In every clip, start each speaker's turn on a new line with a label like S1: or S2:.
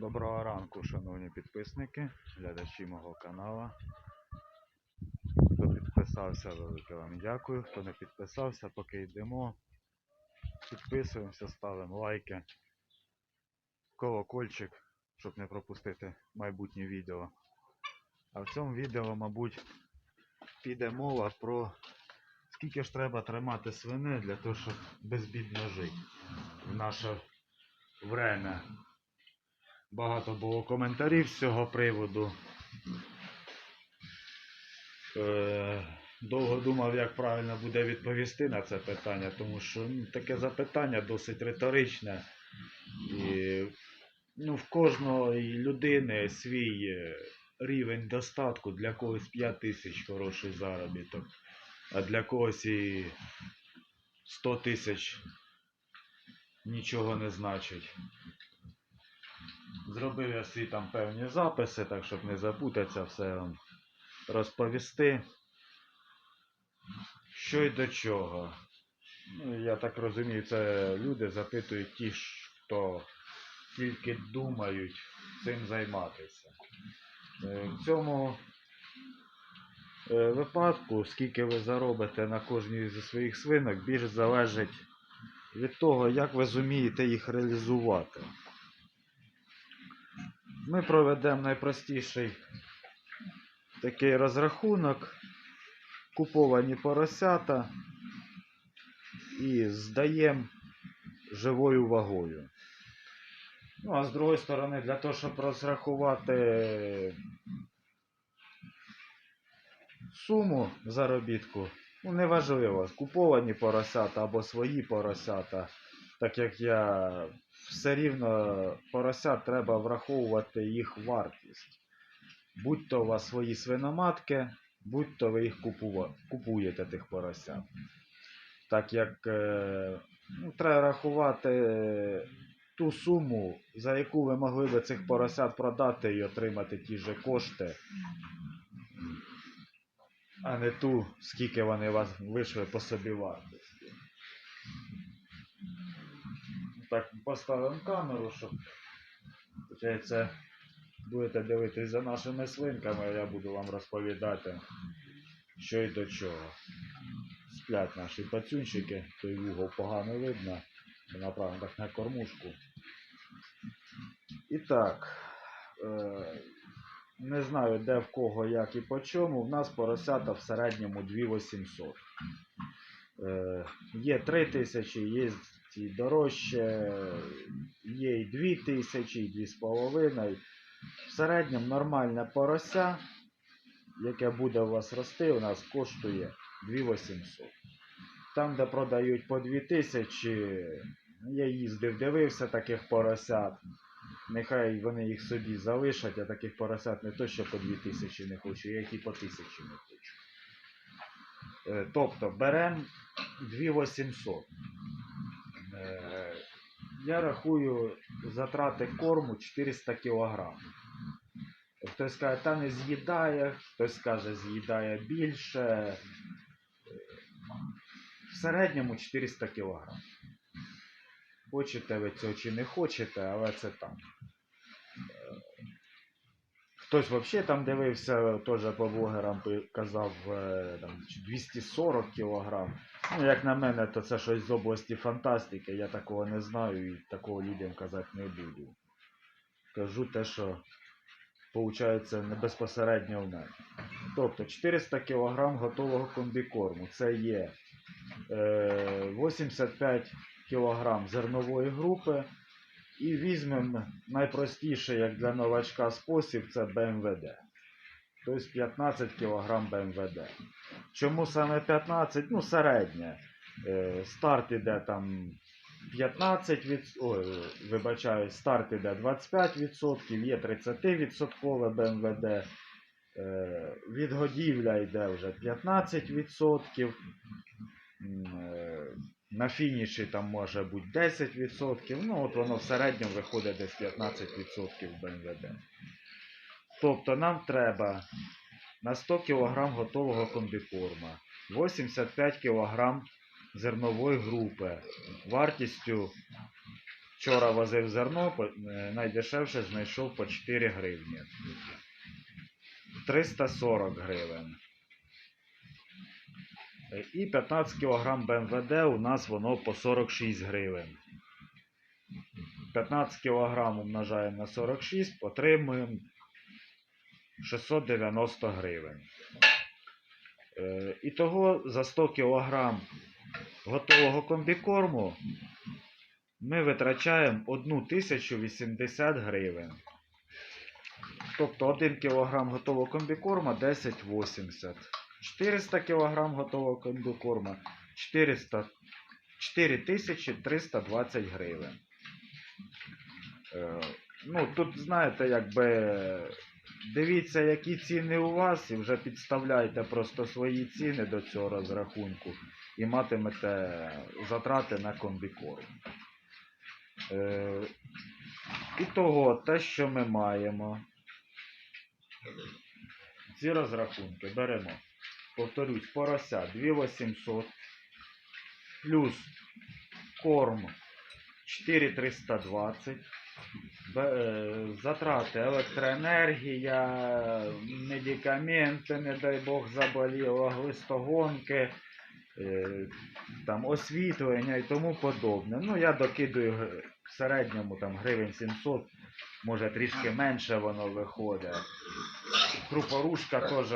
S1: Доброго ранку, шановні підписники, глядачі мого каналу. Хто підписався, велике вам дякую. Хто не підписався, поки йдемо. Підписуємося, ставимо лайки, колокольчик, щоб не пропустити майбутнє відео. А в цьому відео, мабуть, піде мова про скільки ж треба тримати свини для того, щоб безбідно жити в наше время. Багато було коментарів з цього приводу. Е, довго думав, як правильно буде відповісти на це питання, тому що ну, таке запитання досить риторичне. І ну, в кожної людини свій е, рівень достатку. Для когось 5 тисяч хороший заробіток, а для когось і 100 тисяч нічого не значить. Зробив я всі там певні записи, так щоб не запутатися, все вам розповісти. Що й до чого. Ну, я так розумію, це люди запитують ті, хто тільки думають цим займатися. Е, В цьому е, випадку, скільки ви заробите на кожній зі своїх свинок, більш залежить від того, як ви зумієте їх реалізувати. Ми проведемо найпростіший такий розрахунок, куповані поросята і здаємо живою вагою. Ну, а з другої сторони, для того, щоб розрахувати суму заробітку, ну неважливо, куповані поросята або свої поросята, так як я все рівно поросят треба враховувати їх вартість. Будь то у вас свої свиноматки, будь то ви їх купуєте тих поросят. Так як е, ну, треба рахувати ту суму, за яку ви могли би цих поросят продати і отримати ті же кошти, а не ту, скільки вони вас вийшли по собі вартості. Так, поставимо камеру, щоб це будете дивитись за нашими свинками, а я буду вам розповідати, що й до чого. Сплять наші пацюнчики, той вугол погано видно, направимо так на кормушку. І так, е, не знаю де в кого, як і по чому. В нас поросята в середньому 2800. Е, є 3000, є і дорожче, є і 2000, і 2,5. В середньому нормальне порося, яке буде у вас рости, у нас коштує 2800. Там, де продають по 2000, я їздив, дивився таких поросят. Нехай вони їх собі залишать, а таких поросят не то, що по 2000 не хочу, я їх і по 1000 не хочу. Е, Тобто беремо 2800. Е, Я рахую затрати корму 400 кг. Хтось каже, та не з'їдає, хтось каже, з'їдає більше. В середньому 400 кг. Хочете ви цього чи не хочете, але це так. Е, Хтось взагалі там дивився, теж по блогерам казав е, там, 240 кг. Ну, як на мене, то це щось з області фантастики. Я такого не знаю і такого людям казати не буду. Кажу те, що виходить не безпосередньо в мене. Тобто 400 кг готового комбікорму. Це є е, 85 кг зернової групи. І візьмемо найпростіший, як для новачка, спосіб це БМВД. Тобто 15 кг БМВД. Чому саме 15? Ну, середнє. Е, Старт іде там 15 від... Ой, вибачаю, старт іде 25%, є 30% БМВД. Е, Відгодівля йде вже 15%. На фініші там може бути 10%. Ну, от воно в середньому виходить десь 15% БМВД. Тобто нам треба на 100 кг готового комбікорма, 85 кг зернової групи вартістю Вчора возив зерно, е, найдешевше знайшов по 4 гривні. 340 гривень. Е, І 15 кг БМВД у нас воно по 46 гривень. 15 кг умножаємо на 46, отримуємо 690 гривень. Е, Ітого за 100 кг готового комбікорму ми витрачаємо 1080 гривень. Тобто 1 кг готового комбікорма 10,80. 400 кг готового комбікорма 400, 4320 гривень. Е, ну, тут, знаєте, якби дивіться, які ціни у вас, і вже підставляйте просто свої ціни до цього розрахунку і матимете затрати на комбікорм. Е, і того, те, що ми маємо. Ці розрахунки беремо. Повторюсь, порося 2800 плюс корм 4320. Е, Затрати електроенергія, медикаменти, не дай Бог, заболіло, глистогонки, е, там, освітлення і тому подобне. Ну, я докидую в середньому там, гривень 700, може трішки менше воно виходить. Крупорушка теж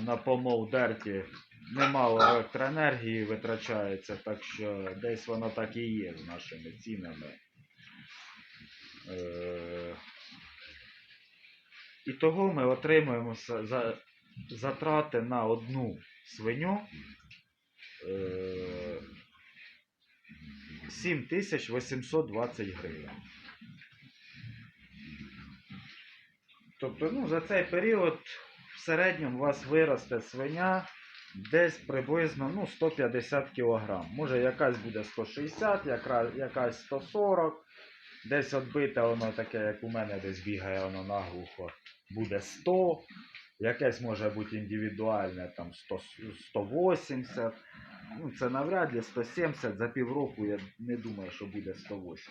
S1: на помол дерті немало електроенергії витрачається, так що десь воно так і є з нашими цінами. Е, І того ми отримуємо за, за, затрати на одну свиню е, 7820 гривень. Тобто, ну, за цей період в середньому у вас виросте свиня десь приблизно ну, 150 кг. Може якась буде 160, яка, якась 140, десь відбите воно таке, як у мене десь бігає воно наглухо, буде 100. Якесь може бути індивідуальне, там 100, 180. Ну, це навряд ли 170 за півроку, я не думаю, що буде 180.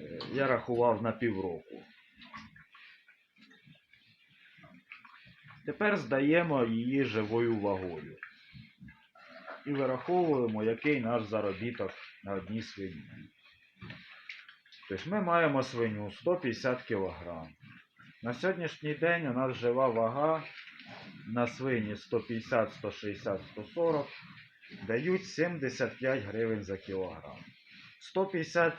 S1: Е, Я рахував на півроку. Тепер здаємо її живою вагою. І вираховуємо, який наш заробіток на одній свині. Тобто ми маємо свиню 150 кг. На сьогоднішній день у нас жива вага на свині 150, 160, 140 дають 75 гривень за кілограм. 150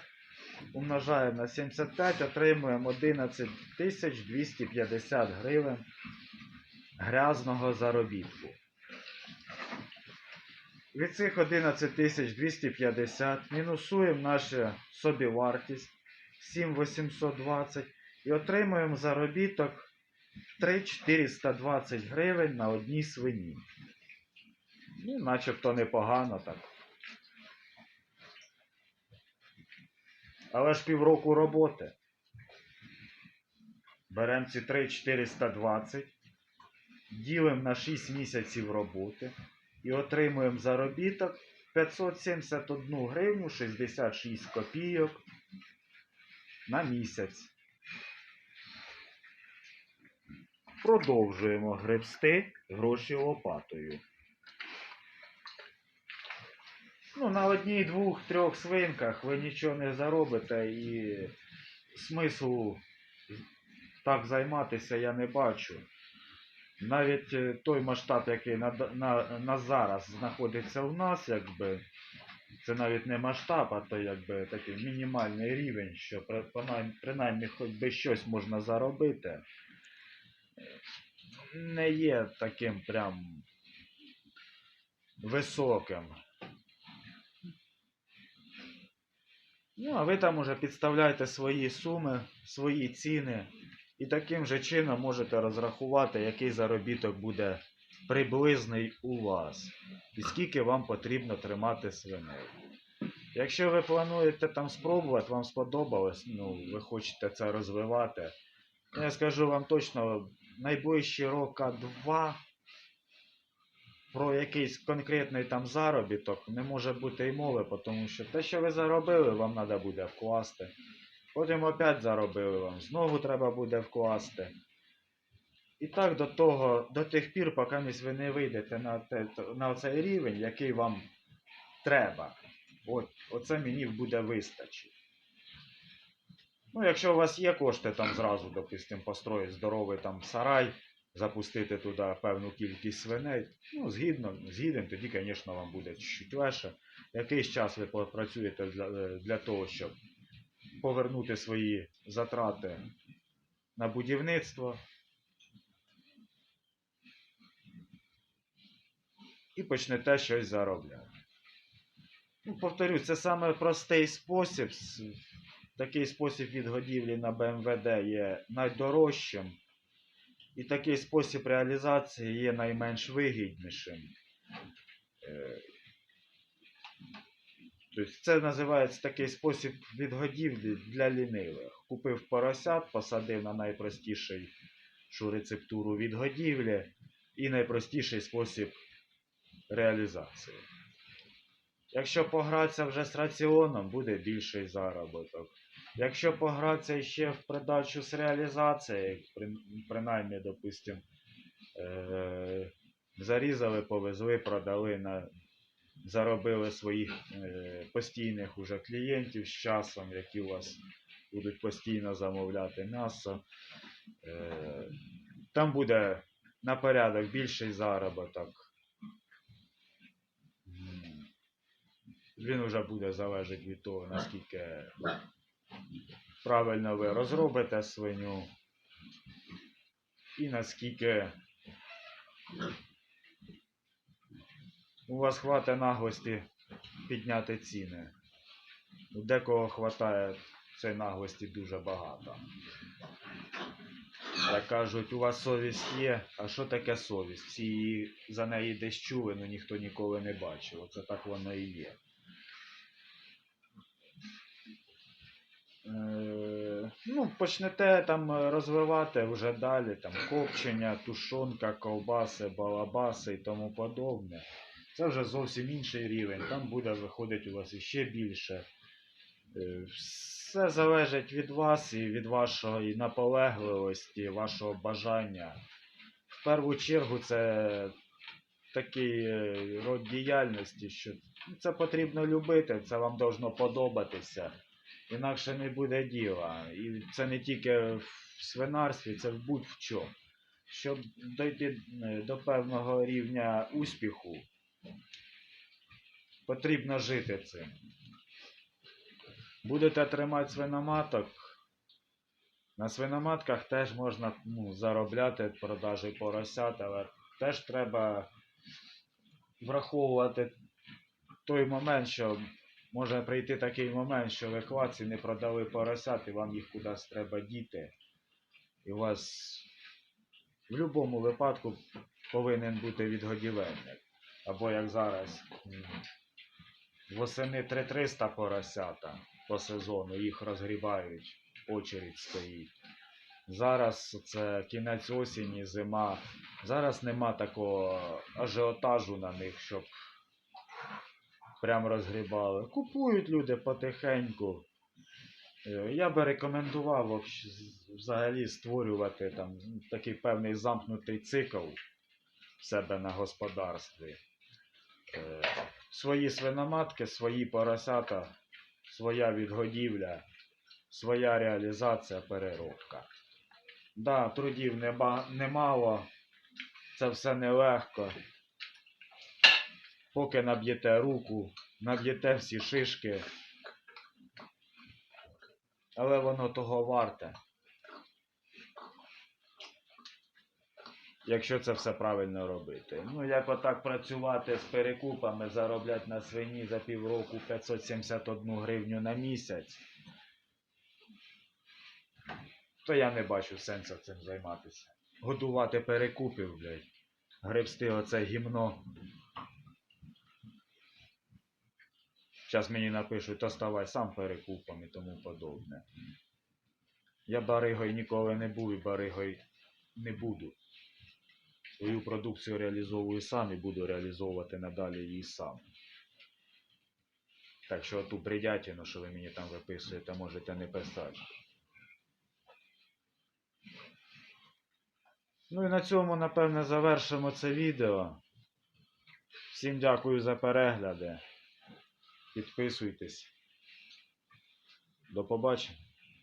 S1: умножаємо на 75, отримуємо 11 250 гривень грязного заробітку. Від цих 11 250 мінусуємо нашу собівартість 7820 і отримуємо заробіток 3420 гривень на одній свині. Ну, начебто непогано так. Але ж півроку роботи. Беремо ці 3420 ділимо на 6 місяців роботи і отримуємо заробіток 571 гривню 66 копійок на місяць. Продовжуємо гребсти гроші лопатою. Ну, на одній, двох, трьох свинках ви нічого не заробите і смислу так займатися я не бачу. Навіть е, той масштаб, який на, на, на зараз знаходиться у нас, якби, це навіть не масштаб, а то якби такий мінімальний рівень, що принаймні, хоч би щось можна заробити, не є таким прям високим. Ну, а ви там уже підставляєте свої суми, свої ціни. І таким же чином можете розрахувати, який заробіток буде приблизний у вас. І скільки вам потрібно тримати свиней. Якщо ви плануєте там спробувати, вам сподобалось, ну, ви хочете це розвивати, я скажу вам точно, найближчі роки два про якийсь конкретний там заробіток не може бути і мови, тому що те, що ви заробили, вам треба буде вкласти. Потім опять заробили вам, знову треба буде вкласти. І так до того, до тих пір, поки ви не вийдете на, те, на цей рівень, який вам треба. От, оце мені буде вистачить. Ну, якщо у вас є кошти там зразу, допустим, построїти здоровий там сарай, запустити туди певну кількість свиней, ну, згідно, згідно, тоді, звісно, вам буде чуть легше. Якийсь час ви попрацюєте для, для того, щоб повернути свої затрати на будівництво. І почнете щось заробляти. Ну, повторюсь, це саме простий спосіб. Такий спосіб відгодівлі на БМВД є найдорожчим. І такий спосіб реалізації є найменш вигіднішим. Тобто це називається такий спосіб відгодівлі для лінивих. Купив поросят, посадив на найпростіший рецептуру відгодівлі і найпростіший спосіб реалізації. Якщо погратися вже з раціоном, буде більший заробіток. Якщо погратися ще в придачу з реалізацією, принаймні, допустим, е- зарізали, повезли, продали, на, заробили своїх е- постійних уже клієнтів з часом, які у вас будуть постійно замовляти м'ясо. Е- там буде на порядок більший заробіток. Він вже буде залежати від того, наскільки правильно ви розробите свиню і наскільки у вас хватить наглості підняти ціни. У декого хватає цієї наглості дуже багато. Як кажуть, у вас совість є, а що таке совість? Всі за неї десь чули, але ніхто ніколи не бачив. Оце так воно і є. Е, ну, почнете там розвивати вже далі там копчення, тушонка, ковбаси, балабаси і тому подобне. Це вже зовсім інший рівень. Там буде виходити у вас іще більше. Е, Все залежить від вас і від вашої наполегливості, вашого бажання. В першу чергу це такий е, род діяльності, що це потрібно любити, це вам должно подобатися. Інакше не буде діла. І це не тільки в свинарстві, це в будь-в чому. Щоб дойти е, до певного рівня успіху, потрібно жити цим. Будете тримати свиноматок. На свиноматках теж можна ну, заробляти продажі поросят, але теж треба враховувати той момент, що може прийти такий момент, що ви клаці не продали поросят і вам їх кудись треба діти. І у вас в будь-якому випадку повинен бути відгодівельник. Або як зараз восени 3300 поросята по сезону, їх розгрібають, очередь стоїть. Зараз це кінець осені, зима. Зараз нема такого ажіотажу на них, щоб прям розгрібали. Купують люди потихеньку. Е, Я би рекомендував взагалі створювати там такий певний замкнутий цикл в себе на господарстві. Е, Свої свиноматки, свої поросята, своя відгодівля, своя реалізація, переробка. Да, трудів немало, це все нелегко. Поки наб'єте руку, наб'єте всі шишки. Але воно того варте. Якщо це все правильно робити. Ну, як отак працювати з перекупами, заробляти на свині за півроку 571 гривню на місяць, то я не бачу сенсу цим займатися. Годувати перекупів, блядь. Гребсти оце гімно. Зараз мені напишуть, то ставай сам перекупом і тому подобне. Я баригою ніколи не був і баригою не буду. Свою продукцію реалізовую сам і буду реалізовувати надалі її сам. Так що ту придятину, що ви мені там виписуєте, можете не писати. Ну і на цьому, напевне, завершимо це відео. Всім дякую за перегляди. Підписуйтесь. До побачення.